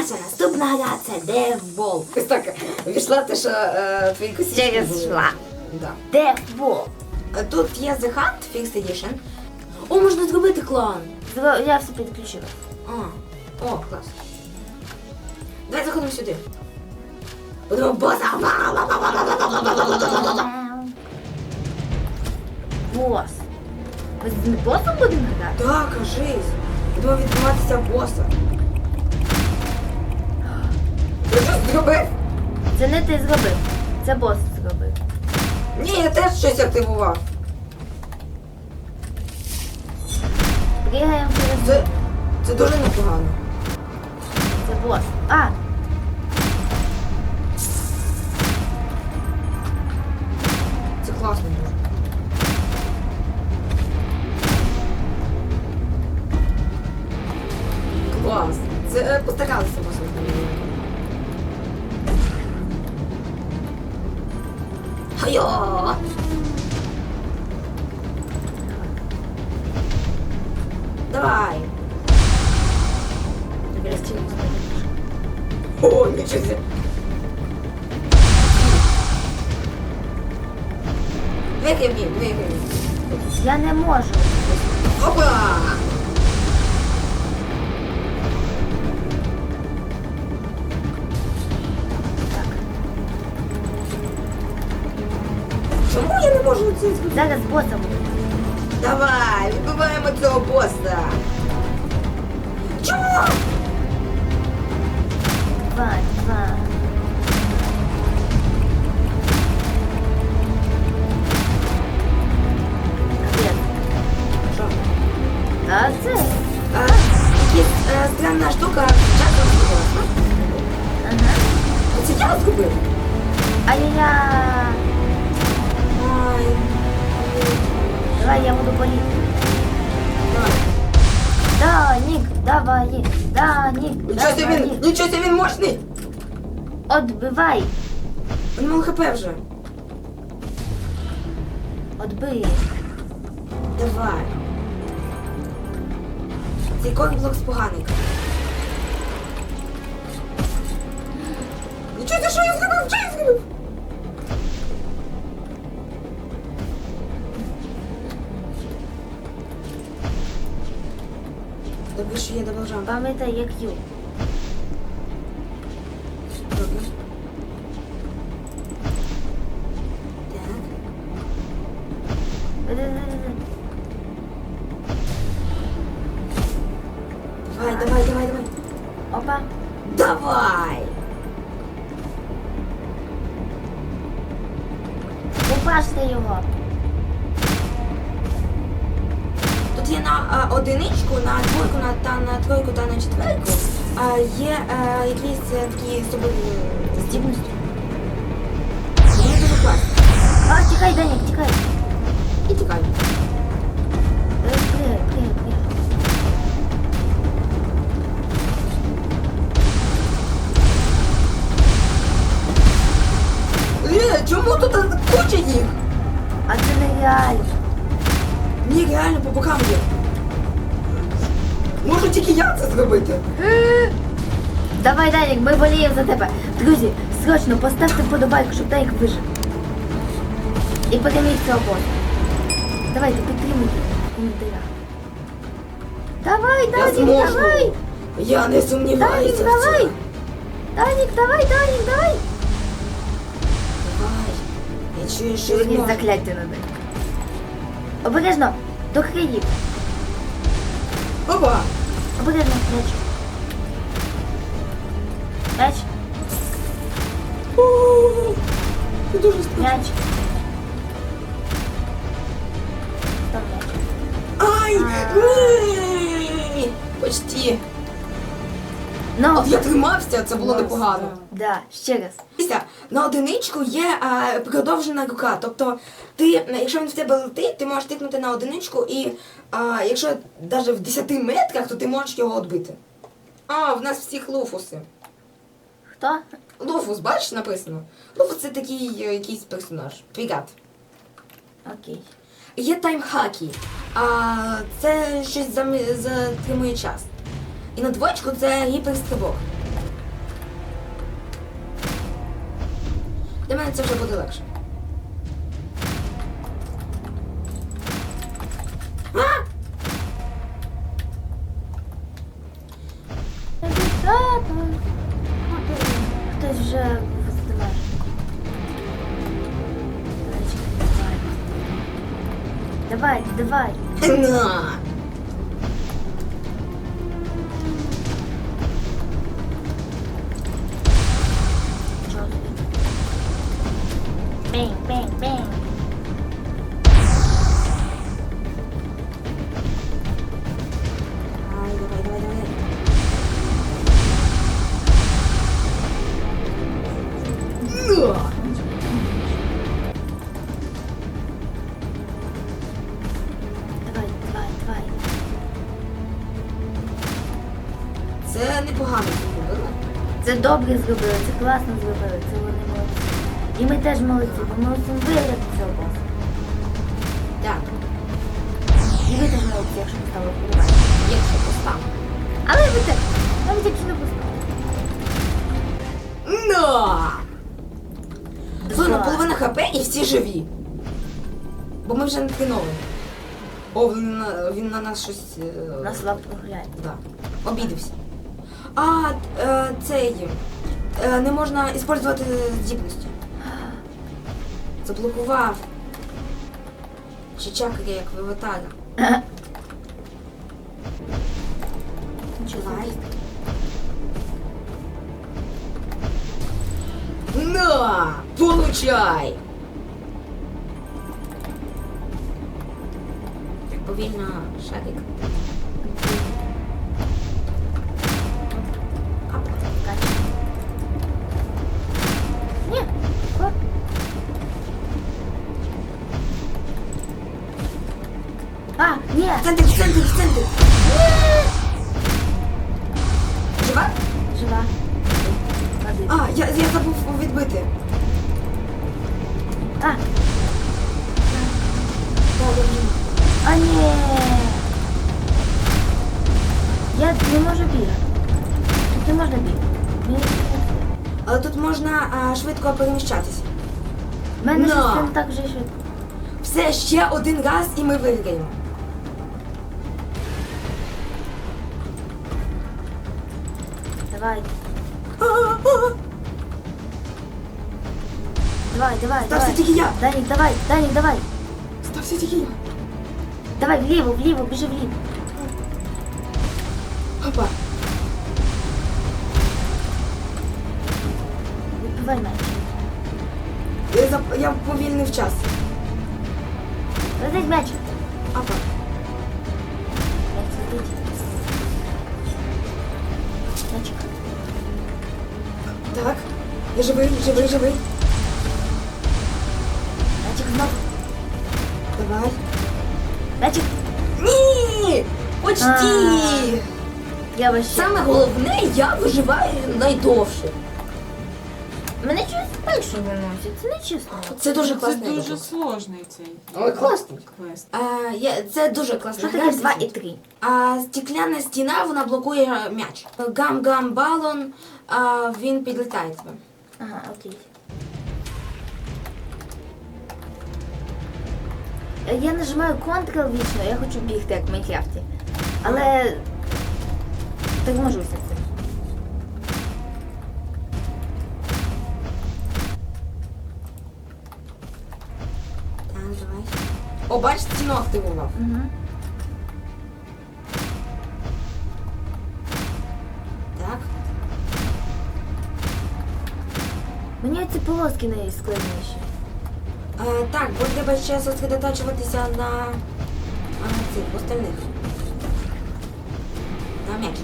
Наша наступна гра це Девбол. Ось так війшла те, що е, твої косички Через були. шла. Да. Девбол. Е, Тут є The Hunt Fixed Edition. О, можна зробити клан. Зро- Я все підключила. А, о, клас. Давай заходимо сюди. Боса. Бос. Ми з босом будемо грати? Так, кажись. Будемо відбиватися боса. Зробив? Це не ти зробив. Це бос зробив. Ні, я теж щось активував. Пригаємо через Це, це дуже непогано. це бос. А, Це класно дуже. Клас. Це е, постаралися Хайо! Давай. О, нічого себе. Двигай, двигай. я не можу. Опа! Чому я не можу це зробити? Зараз боса буде. Давай, відбиваємо цього боса. Чому? Два, два. Капець. Що? А це? А, е, странна штука часом зробила. Ага. Це я? Ай-яй-яй. Я буду. Давай. Да, Нік, давай. Да, Нік, Нічого він, давай. нічого собі він мощний. Отбивай. Він мав хп вже. Отбий. Давай. Цей блок поганий. Нічого, ти що я зробив? Добре, ж є добавжам. Пам'ятай, як ю. Добре. Так. А, одиничку, на двойку, на, та, на тройку та на четверку. А, є а, якісь е, такі особливі здібності. Вони дуже класні. А, тікай, Данік, тікай. І тікай. Е. Е, чому тут куча їх? А це нереально. Ні, реально по бокам є. Можу тільки я це зробити. Давай, Данік, ми боліємо за тебе. Друзі, срочно поставте вподобайку, щоб Данік вижив. І переміг цього боса. Давайте, підтримуйте в коментарях. Давай, Данік, зможу. давай! Я не сумніваюся. Данік, в давай! Данік, давай, Данік, давай! Давай. Я чую, що зможу. закляття надо. Обережно, до країв. Опа! Обережно, м'яч. М'яч, О, Це дуже страшно. м'яч. Там м'яч. Ай! Ні! Почти. Ну, От я тримався, це було непогано. да, ще раз. Дивіться, на одиничку є а, продовжена рука. Тобто, ти, якщо він в тебе летить, ти можеш тикнути на одиничку, і а, якщо навіть в 10 метрах, то ти можеш його відбити. А, в нас всіх луфуси. Хто? Луфус, бачиш, написано? Луфус це такий е, якийсь персонаж. Пірат. Окей. Є таймхаки. А, це щось зам- затримує час. І на двочку це гіперстрибок. Для мене це вже буде легше. Хтось вже виздиває. Давай, давай. Це добре зробили, це класно зробили, це вони молодці. І ми теж молодці, бо ми усім виграти цього. Так, І ви теж молодці, якщо поставили вподобайку. якщо поставимо. Але ви теж, навіть якщо не поставили. На! Зона Так. половина хп і всі живі. Бо ми вже не треновані. О, він на, він на нас щось. е, На слабко гуляє. Да. Обідався. А, е, цей. Е, не можна використовувати здібності. Заблокував. Чи чакрі, як в аватара. Нічого Давай. собі. На! Получай! Повільно шарик. Ап. Кача. Ні. О. А, ні. В центр, в центр, в центр. Жива? Жива. Води. А, я, я забув відбити. А, Так, я вже. а ні. Я не можу бігати. Можна бігати. Мені. Але тут можна а, швидко переміщатися. Мене щось там так вже швидко. Все ще один раз і ми виграємо. Давай. А, Давай, давай, Стався давай. тільки я. Данік, давай, Данік, давай. Стався тільки я. Давай вліво, вліво, біжи вліво. Опа. Випивай. Я, зап- я повільнив час. Летить меч. Опа. Меч летить. Мечик. Так. Я живий, живий, живий. Мечик знов. Давай. Мечик. Ні! Почти! А. Я вообще. Саме головне, я виживаю найдовше. Мене щось перше виносить. Це не чесно. Це дуже Це класний дуже ігрок. сложний цей Але класний. квест. А, я, це дуже класно. Що таке 2 і 3? А стекляна стіна вона блокує м'яч. Гам-гам балон, а, він підлітає тебе. Ага, окей. Я нажимаю Ctrl вічно, я хочу бігти, як в Майнкрафті. Але торможуся цим. Так, О, бач, стіну активував. Угу. Так. Мені ці полоски найскладніші. Е, так, бо треба ще зосередоточуватися на, на цих остальних. На м'яч.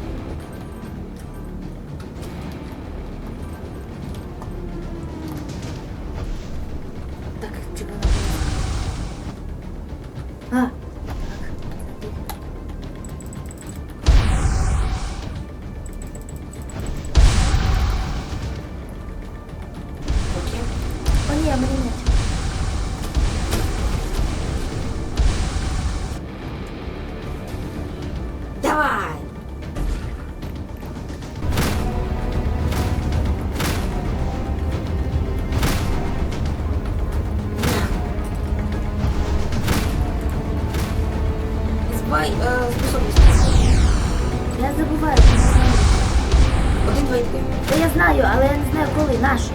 Знаю, але я не знаю коли, нашу.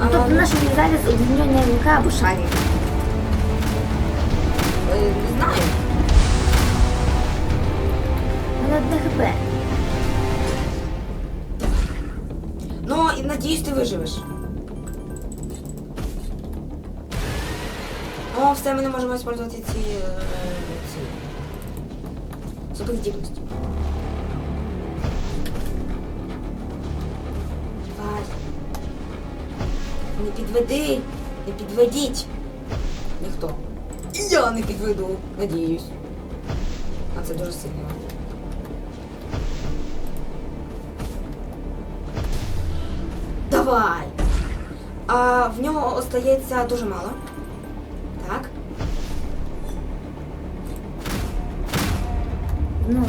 А, Ну, тобто він зараз обмінювання рука або шарик. е, Не знаю. У мене одне хп. Ну, і надіюсь, ти виживеш. О, все, ми не можемо використовувати ці, е, ці суперздібності. Не підведи, не підведіть. Ніхто. І я не підведу, надіюсь. А це дуже сильно. Давай. А в нього остається дуже мало. Так. Ну,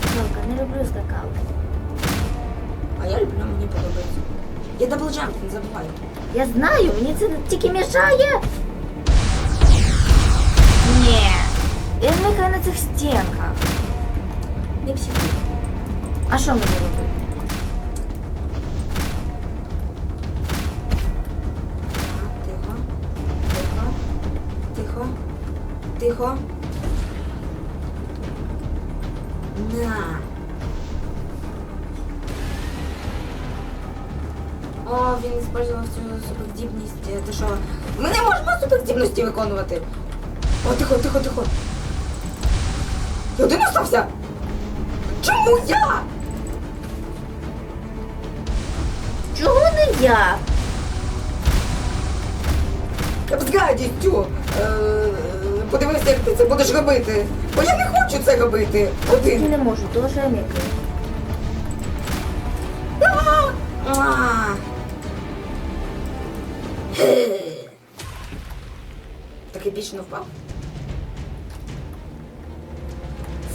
Скакалка, не люблю скакалки. А я люблю, мені подобається. Я даблджамп, не забувай. Я знаю, мені це тільки мішає. Ні. Я зникаю на цих стінках. Не психуй. А що мені робити? Так, Тихо. Тихо. Тихо. Тихо. Суперздібність. Е, Ти що? Ми не можемо суперздібності виконувати. О, тихо, тихо, тихо. Я один остався? Чому я? Чого не я? Я б згадістю е, подивився, як ти це будеш робити. Бо я не хочу це робити. Я Один. не можу, що я мікаю. А! Так епічно впав.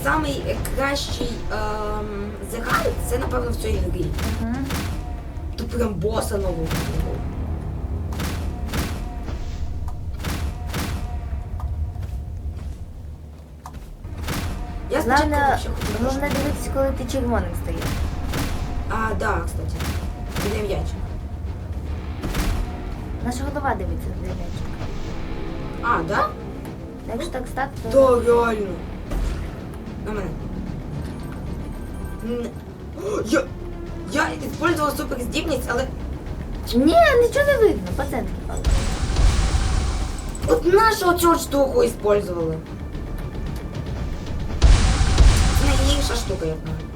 Самий кращий ем, загал це, напевно, в цій грі. Угу. Тут прям боса нового. Я Головне, вообще хотіла, головне дивитися, коли ти червоним стоїш. А, да, кстати. Біля м'ячик. Наша голова дивиться на м'ячик. А, да? Якщо так стати, то... Да, реально. На мене. О, Я, я использовала суперздібність, але Ні, нічого не видно, пацанки пали. от нашу оцю штуку использовали. Це найгірша штука, як на мене.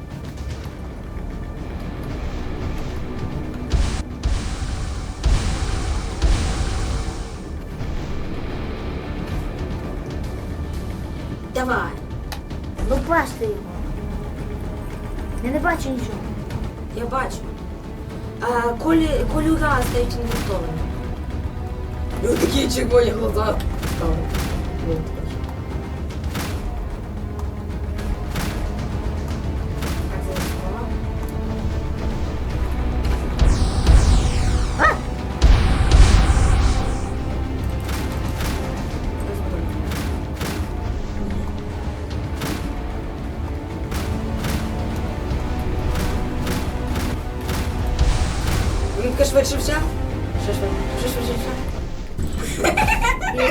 Бачите його. Я не бачу нічого. Я бачу. А, колі, кольора стають інвестовані. Ну такі червоні глаза стали. Ну,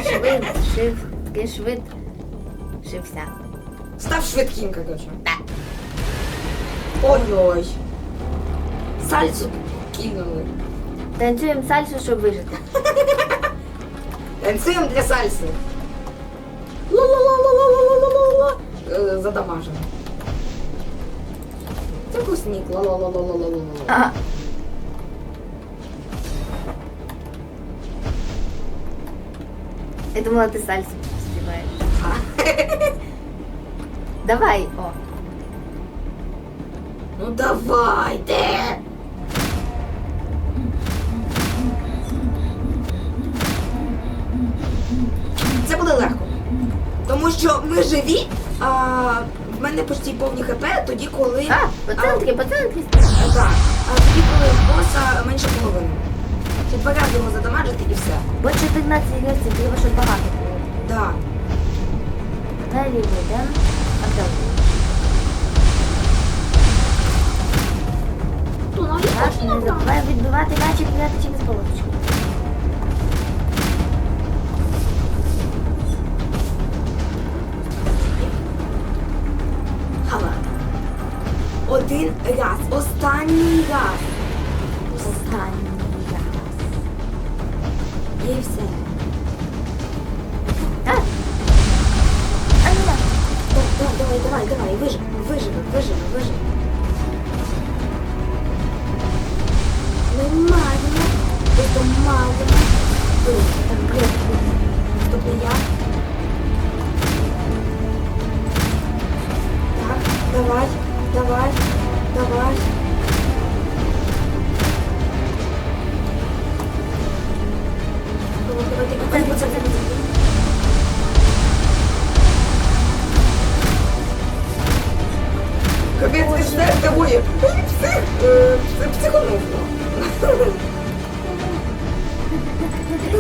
швид, шив, такий швид. Шився. Став швидким, короче. Так. Ой-ой. Сальсу кинули. Танцюємо сальсу, щоб вижити. Танцюємо для сальси. Ла-ла-ла-ла-ла-ла-ла-ла-ла. Е, Задамажено. Це вкусник. Ла-ла-ла-ла-ла-ла-ла. Ага. Я думала, ти сальсу співаєш. Давай, о. Ну давайте. Це буде легко. Тому що ми живі, а в мене почти повні хп тоді, коли. А, пацанки, пацанки. А, так. А тоді, коли в боса менше половини. Підборяв його задамажити і все. Бо 14 гривців, ти вийшов багато. Так. Далі йдемо. Артем. Ту, нам Наш не забуває відбивати м'ячик грати через полосочку. Хава. Один раз. Останній раз.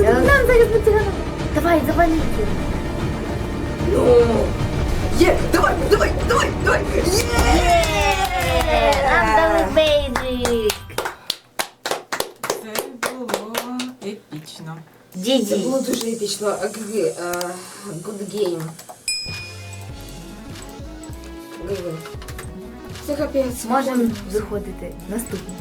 Нам зараз на цього. Давай, завали. Ну. Є, давай, давай, давай, давай. Є! Нам дали бейджик. Це було епічно. Це Діді. було дуже епічно. Е, г- е, Good game. Good game. Це капець. Можемо виходити. Наступний.